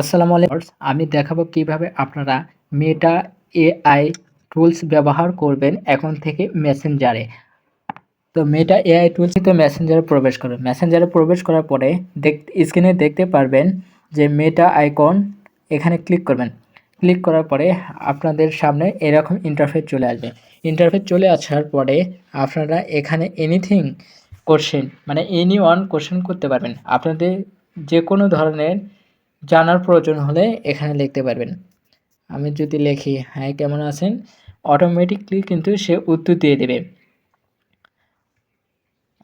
আসসালামু আলাইকুম আমি দেখাবো কীভাবে আপনারা মেটা এআই টুলস ব্যবহার করবেন এখন থেকে মেসেঞ্জারে তো মেটা এআই টুলস তো মেসেঞ্জারে প্রবেশ করবে মেসেঞ্জারে প্রবেশ করার পরে স্ক্রিনে দেখতে পারবেন যে মেটা আইকন এখানে ক্লিক করবেন। ক্লিক করার পরে আপনাদের সামনে এরকম ইন্টারফেস চলে আসবে। ইন্টারফেস চলে আসার পরে আপনারা এখানে এনিথিং কোশ্চেন মানে এনি ওয়ান কোশ্চেন করতে পারবেন। আপনাদের যে কোনো ধরনের জানার প্রয়োজন হলে এখানে লিখতে পারবেন। আমি যদি লিখি হ্যাঁ কেমন আছেন? অটোমেটিকলি কিন্তু সে উত্তর দিয়ে দেবে।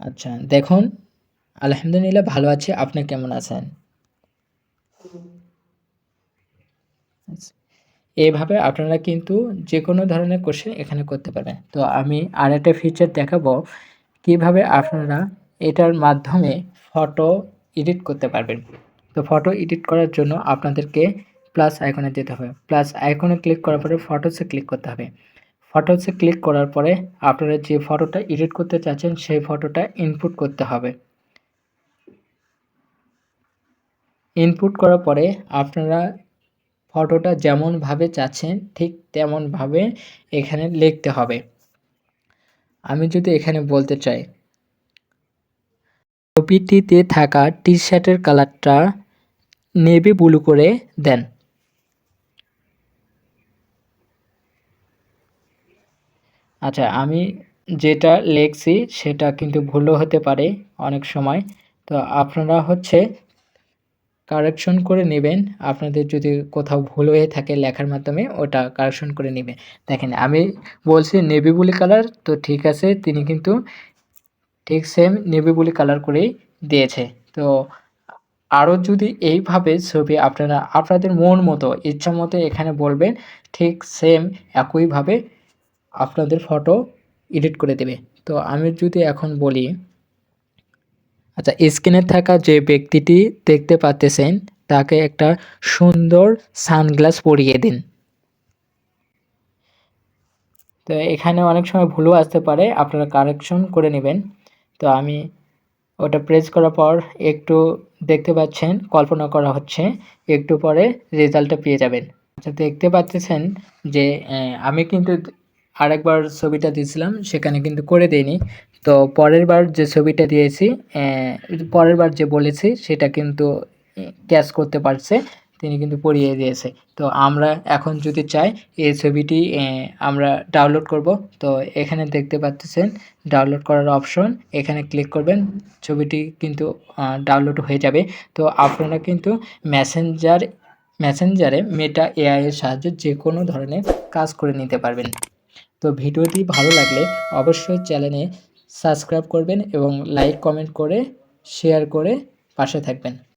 আচ্ছা দেখুন। আলহামদুলিল্লাহ ভালো আছি, আপনি কেমন আছেন? এইভাবে আপনারা কিন্তু যে কোনো ধরনের কোশ্চেন এখানে করতে পারবেন। তো আমি আর একটা ফিচার দেখাবো, কীভাবে আপনারা এটার মাধ্যমে ফটো এডিট করতে পারবেন। তো ফটো এডিট করার জন্য আপনাদেরকে প্লাস আইকনে যেতে হবে। প্লাস আইকনে ক্লিক করার পরে ফটোসে ক্লিক করতে হবে। ফটোসে ক্লিক করার পরে আপনারা যে ফটোটা এডিট করতে চাচ্ছেন, সেই ফটোটা ইনপুট করতে হবে। ইনপুট করার পরে আপনারা ফটোটা যেমনভাবে চাচ্ছেন, ঠিক তেমনভাবে এখানে লিখতে হবে। আমি যদি এখানে বলতে চাই, ছবিটিতে থাকা টি শার্টের কালারটা নেভি ব্লু করে দেন। আচ্ছা আমি যেটা লিখছি সেটা কিন্তু ভুলও হতে পারে অনেক সময়। তো আপনারা হচ্ছে কারেকশন করে নেবেন। আপনাদের যদি কোথাও ভুল হয়ে থাকে লেখার মাধ্যমে, ওটা কারেকশন করে নেবেন। দেখেন, আমি বলছি নেভি ব্লু কালার তো ঠিক আছে, তিনি কিন্তু ঠিক সেম নেভি ব্লু কালার করেই দিয়েছে। তো আরও যদি এইভাবে ছবি আপনারা আপনাদের মন মতো, ইচ্ছা মতো এখানে বলবেন, ঠিক সেম একইভাবে আপনাদের ফটো এডিট করে দেবে। তো আমি যদি এখন বলি আচ্ছা স্ক্রিনে থাকা যে ব্যক্তিটি দেখতে পাচ্তেছেন তাকে একটা সুন্দর সানগ্লাস পরিয়ে দিন। তো এখানে অনেক সময় ভুলও আসতে পারে, আপনারা কারেকশন করে নেবেন। তো আমি ওটা প্রেস করার পর একটু দেখতে পাচ্ছেন, কল্পনা করা হচ্ছে, একটু পরে রেজাল্টটা পেয়ে যাবেন। আচ্ছা দেখতে পাচ্ছেন যে আমি কিন্তু আরেকবার ছবিটা দিয়েছিলাম, সেখানে কিন্তু করে দেইনি। তো পরের বার যে ছবিটা দিয়েছি পরের বার যে বলেছি, সেটা কিন্তু ক্যাচ করতে পারছে। তিনি কিন্তু পড়িয়ে দিয়েছে। তো আমরা এখন যদি চাই, এই ছবিটি আমরা ডাউনলোড করব। তো এখানে দেখতে পাচ্ছেন ডাউনলোড করার অপশন এখানে ক্লিক করবেন, ছবিটি কিন্তু ডাউনলোড হয়ে যাবে। তো আপনারা কিন্তু মেসেঞ্জার মেসেঞ্জারে মেটা এআই এর সাহায্যে যে কোনো ধরনের কাজ করে নিতে পারবেন। তো ভিডিওটি ভালো লাগলে অবশ্যই চ্যানেলে সাবস্ক্রাইব করবেন এবং লাইক কমেন্ট করে শেয়ার করে পাশে থাকবেন।